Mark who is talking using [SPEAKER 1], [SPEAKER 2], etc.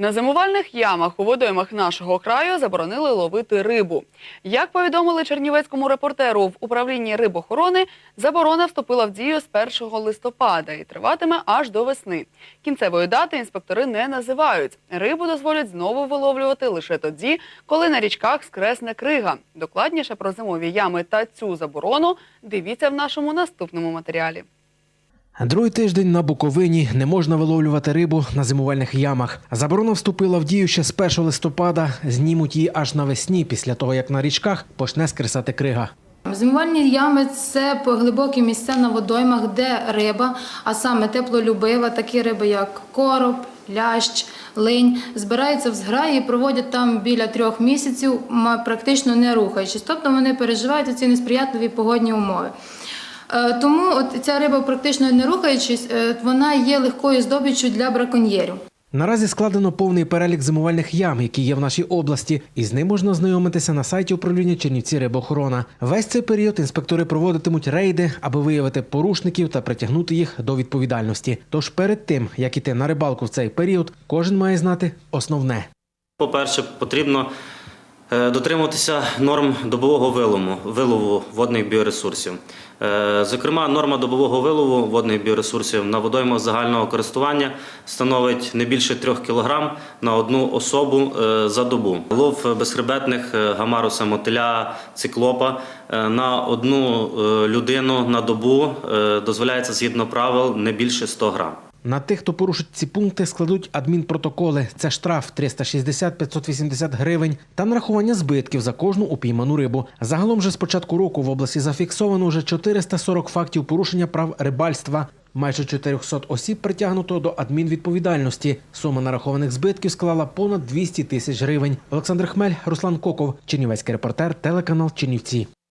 [SPEAKER 1] На зимувальних ямах у водоймах нашого краю заборонили ловити рибу. Як повідомили чернівецькому репортеру в управлінні рибохорони, заборона вступила в дію з 1 листопада і триватиме аж до весни. Кінцевої дати інспектори не називають. Рибу дозволять знову виловлювати лише тоді, коли на річках скресне крига. Докладніше про зимові ями та цю заборону дивіться в нашому наступному матеріалі.
[SPEAKER 2] Другий тиждень на Буковині не можна виловлювати рибу на зимувальних ямах. Заборона вступила в дію ще з 1 листопада. Знімуть її аж навесні, після того як на річках почне скресати крига.
[SPEAKER 3] Зимувальні ями це глибокі місця на водоймах, де риба, а саме теплолюбива, такі риби, як короб, лящ, линь, збираються в зграї і проводять там біля трьох місяців, практично не рухаючись. Тобто вони переживають ці несприятливі погодні умови. Е, Тому от ця риба, практично не рухаючись, е, вона є легкою здобиччю для браконьєрів.
[SPEAKER 2] Наразі складено повний перелік зимувальних ям, які є в нашій області, і з ним можна ознайомитися на сайті управління Чернівці рибоохорона. Весь цей період інспектори проводитимуть рейди, аби виявити порушників та притягнути їх до відповідальності. Тож перед тим, як іти на рибалку в цей період, кожен має знати основне.
[SPEAKER 4] По-перше, потрібно е, дотримуватися норм добового вилову, вилову водних біоресурсів. Е, Зокрема, норма добового вилову водних біоресурсів на водоймах загального користування становить не більше 3 кг на одну особу е, за добу. Лов безхребетних е, гамаруса, мотиля, циклопа е, на одну е, людину на добу е, дозволяється згідно правил не більше 100 грам.
[SPEAKER 2] На тих, хто порушить ці пункти, складуть адмінпротоколи. Це штраф 360-580 гривень та нарахування збитків за кожну упійману рибу. Загалом же з початку року в області зафіксовано вже 440 фактів порушення прав рибальства. Майже 400 осіб притягнуто до адмінвідповідальності. Сума нарахованих збитків склала понад 200 тисяч гривень. Олександр Хмель, Руслан Коков, Чернівецький репортер, телеканал Чернівці.